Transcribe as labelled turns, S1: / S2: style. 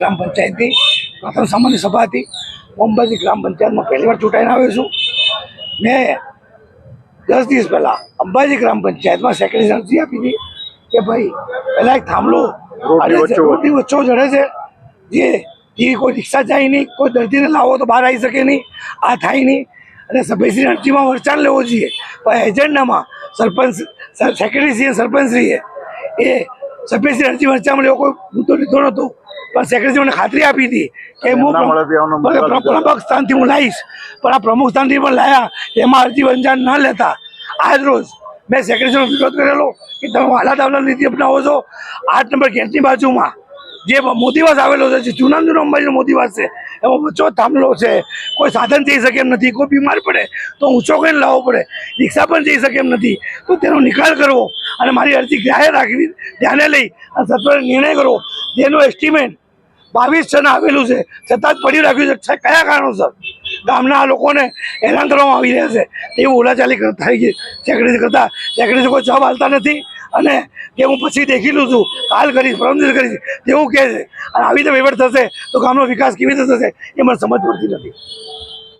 S1: ગ્રામ પંચાયતની પ્રથમ સામાન્ય સભા હતી. અંબાજી ગ્રામ પંચાયતમાં પહેલી વાર ચૂંટાઈને આવ્યો છું. મેં દસ દિવસ પહેલા અંબાજી ગ્રામ પંચાયતમાં સેક્રેટરી અરજી આપી હતી કે ભાઈ પહેલા એક થાંભલો
S2: રોડની
S1: વચ્ચો જડે છે. જે એ કોઈ રિક્ષા જાય નહીં કોઈ દર્દીને લાવો તો બહાર આવી શકે નહીં. આ થાય નહીં. અને સભ્યશ્રી અરજીમાં વરસાદ લેવો જોઈએ. પણ એજન્ડામાં સરપંચ સેક્રેટરીશ્રીએ સરપંચશ્રીએ એ સભ્યશ્રી અરજી વરચામાં લેવો કોઈ મુદ્દો લીધો નહોતો. પણ સેક્રેટરી મને ખાતરી આપી હતી કે હું. પ્રમુખ સ્થાનથી હું લાવીશ પણ આ પ્રમુખ સ્થાનથી પણ લાયા એમાં અરજી વંચાણ ન લેતા. આજ રોજ મેં સેક્રેટરીનો વિરોધ કરેલો કે તમે વાલા દાવલા નીતિ અપનાવો છો. આઠ નંબર ગેટની બાજુમાં જે મોદીવાસ આવેલો છે જે જૂના જૂનો અંબાજીનો મોદીવાસ છે એમાં વચ્ચો થાંભલો છે. કોઈ સાધન જઈ શકે એમ નથી કોઈ બીમાર પડે તો ઊંચો કરીને લાવવો પડે. રિક્ષા પણ જઈ શકે એમ નથી. તો તેનો નિકાલ કરવો અને મારી અરજી ગ્રાહ્ય રાખવી ધ્યાને લઈ અને સત્વરે નિર્ણય કરવો. જેનો એસ્ટિમેટ બાવીસ જણ આવેલું છે. છતાં જ પડી રાખ્યું છે. કયા કારણોસર? ગામના લોકોને હેરાન કરવામાં આવી રહ્યા છે. એવું ઓલાચાલી થઈ ગઈ ચેકડી કરતા ચેકડી કોઈ જવાબ આવતા નથી. અને કે હું પછી દેખી લઉં છું. કાલ કરીશ, પરમ કરીશ. તેવું કહે છે. અને આવી રીતે વહીવટ થશે તો ગામનો વિકાસ કેવી રીતે થશે એ મને સમજ પડતી નથી.